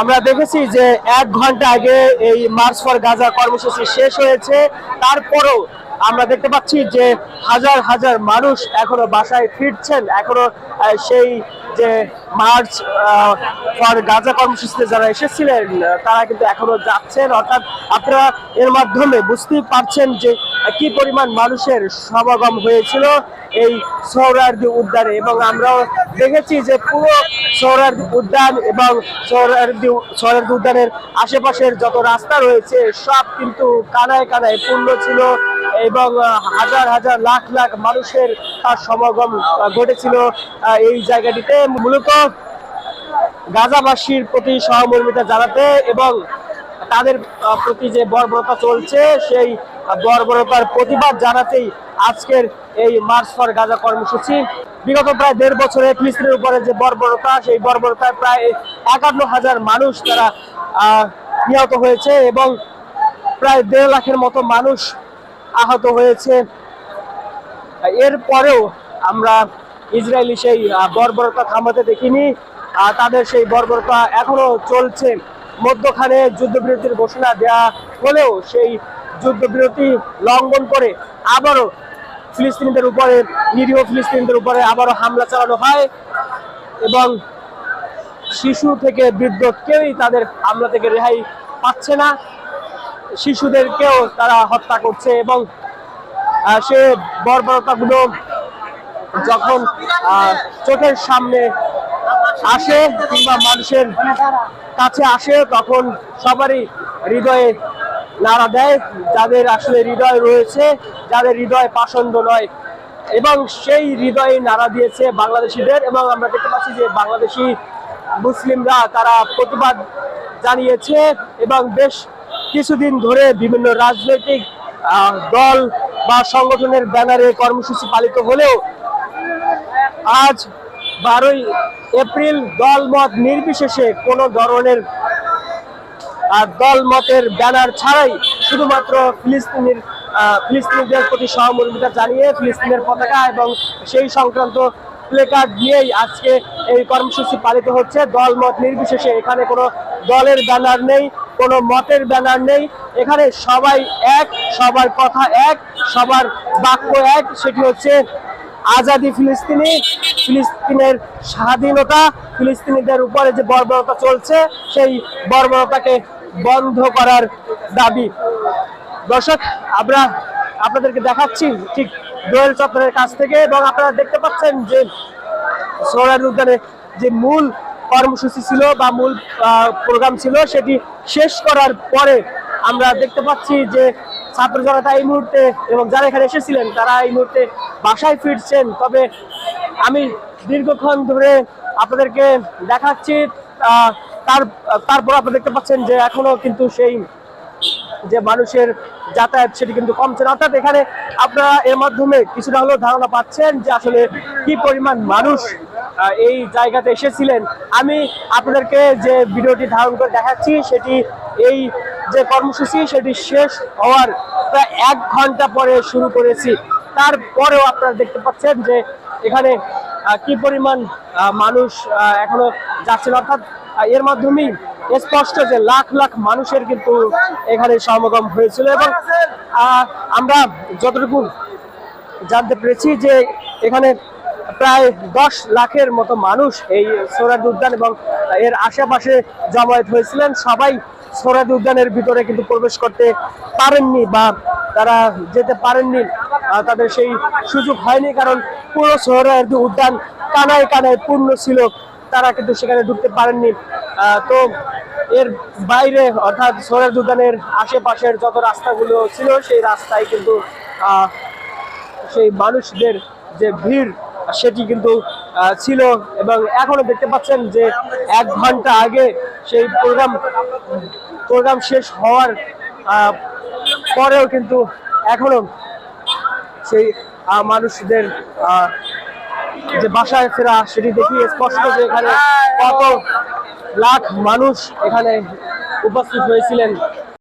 আমরা দেখেছি যে এক ঘণ্টা আগে এই মার্চ ফর গাজা কর্মসূচি শেষ হয়েছে। তারপরও আমরা দেখতে পাচ্ছি যে হাজার হাজার মানুষ এখনও বাসায় ফিরছেন। এখনও সেই যে মার্চ ফর গাজা কর্মসূচিতে যারা এসেছিলেন তারা কিন্তু এখনও যাচ্ছেন। অর্থাৎ আপনারা এর মাধ্যমে বুঝতেই পারছেন যে কি পরিমাণ মানুষের সমাগম হয়েছিল এই সৌরার্দি উদ্যানে। এবং আমরাও দেখেছি যে পুরো সৌরার্দি উদ্যান এবং সৌরার্দি সৌরার্দি উদ্যানের আশেপাশের যত রাস্তা রয়েছে, সব কিন্তু কানায় কানায় পূর্ণ ছিল। এবং হাজার হাজার লাখ লাখ মানুষের সমাগম ঘটেছিল এই জায়গাটিতে। মূলত গাজাবাসীর প্রতি সহমর্মিতা জানাতে এবং তাদের প্রতি যে বর্বরতা চলছে, সেই বর্বরতার প্রতিবাদ জানাতেই আজকের এই মার্চ ফর গাজা কর্মসূচি। বিগত প্রায় দেড় বছরে ফিলিস্তিনের উপরে যে বর্বরতা, সেই বর্বরতায় প্রায় একান্ন হাজার মানুষ তারা নিহত হয়েছে এবং প্রায় দেড় লাখের মতো মানুষ আহত হয়েছে। এরপরেও আমরা ইসরায়েলি সেই বর্বরতা থামাতে দেখিনি। তাদের সেই বর্বরতা এখনও চলছে। মধ্যখানে যুদ্ধবিরতির ঘোষণা দেওয়া হলেও সেই যুদ্ধবিরতি লঙ্ঘন করে আবারও ফিলিস্তিনিদের উপরে, নিরীহ ফিলিস্তিনিদের উপরে আবারও হামলা চালানো হয় এবং শিশু থেকে বৃদ্ধ কেউই তাদের হামলা থেকে রেহাই পাচ্ছে না। শিশুদেরকেও তারা হত্যা করছে এবং সে বর্বরতাগুলো যখন চোখের সামনে আসে কিংবা মানুষের কাছে আসে, তখন সবারই হৃদয়ে নাড়া দেয়, যাদের আসলে হৃদয় রয়েছে, যাদের হৃদয় পাষণ্ড নয়। এবং সেই হৃদয়ে নাড়া দিয়েছে বাংলাদেশিদের এবং আমরা দেখতে পাচ্ছি যে বাংলাদেশি মুসলিমরা তারা প্রতিবাদ জানিয়েছে এবং বেশ কিছুদিন ধরে বিভিন্ন রাজনৈতিক দল বা সংগঠনের ব্যানারে কর্মসূচি পালিত হলেও আজ বারোই এপ্রিল দলমত নির্বিশেষে কোনো ধরনের আর দল মতের ব্যানার ছাড়াই শুধুমাত্র ফিলিস্তিনির ফিলিস্তিনিদের প্রতি সহমর্মিতা জানিয়ে ফিলিস্তিনের পতাকা এবং সেই সংক্রান্ত প্লেকার্ড দিয়েই আজকে এই কর্মসূচি পালিত হচ্ছে। দল মত নির্বিশেষে এখানে কোনো দলের ব্যানার নেই। কোনো মতের ব্যানার নেই। এখানে সবাই এক, সবার কথা এক, সবার বাক্য এক। সেটি হচ্ছে আজাদি ফিলিস্তিনি। ফিলিস্তিনের স্বাধীনতা, ফিলিস্তিনিদের উপরে যে বর্বরতা চলছে, সেই বর্বরতাকে বন্ধ করার দাবি। দর্শক, আমরা আপনাদেরকে দেখাচ্ছি ঠিক দোয়েল চত্বরের কাছ থেকে এবং আপনারা দেখতে পাচ্ছেন যে সোহরার উদ্যানে যে মূল কর্মসূচি ছিল বা মূল প্রোগ্রাম ছিল, সেটি শেষ করার পরে আমরা দেখতে পাচ্ছি যে ছাত্র জনতা এই মুহূর্তে এবং যারা এখানে এসেছিলেন, তারা এই মুহূর্তে বাসায় ফিরছেন। তবে আমি দীর্ঘক্ষণ ধরে আপনাদেরকে দেখাচ্ছি তার, তারপর আপনি দেখতে পাচ্ছেন যে এখনও কিন্তু সেই যে মানুষের যাতায়াত সেটি কিন্তু কমছে না। অর্থাৎ এখানে আপনারা এর মাধ্যমে কিছুটা হলেও ধারণা পাচ্ছেন যে আসলে কি পরিমাণ মানুষ এই জায়গাতে এসেছিলেন। আমি আপনাদেরকে যে ভিডিওটি ধারণ করে দেখাচ্ছি, সেটি এই যে কর্মসূচি, সেটি শেষ হওয়ার প্রায় এক ঘণ্টা পরে শুরু করেছি। তারপরেও আপনারা দেখতে পাচ্ছেন যে এখানে কি পরিমাণ মানুষ এখনও যাচ্ছেন। অর্থাৎ এর মাধ্যমেই স্পষ্ট যে লাখ লাখ মানুষের কিন্তু এখানে সমাগম হয়েছিল এবং আমরা যতটুকু জানতে পেরেছি যে এখানে প্রায় দশ লাখের মতো মানুষ এই সোরাদ উদ্যান এবং এর আশেপাশে জমায়েত হয়েছিলেন। সবাই সোরাদ উদ্যানের ভিতরে কিন্তু প্রবেশ করতে পারেননি বা তারা যেতে পারেননি। তাদের সেই সুযোগ হয়নি কারণ পুরো সোহরাওয়ার্দী উদ্যান কানায় কানায় পূর্ণ ছিল। তারা কিন্তু সেখানে ঢুকতে পারেননি। তো এর বাইরে অর্থাৎ সোহরাওয়ার্দী উদ্যানের আশেপাশের যত রাস্তাগুলো ছিল, সেই রাস্তায় কিন্তু সেই মানুষদের যে ভিড়, সেটি কিন্তু ছিল এবং এখনও দেখতে পাচ্ছেন যে এক ঘণ্টা আগে সেই প্রোগ্রাম প্রোগ্রাম শেষ হওয়ার পরেও কিন্তু এখনও সেই মানুষদের যে বাসায় ফেরা, সেটি দেখি স্পষ্ট যে এখানে কত লাখ মানুষ এখানে উপস্থিত হয়েছিলেন।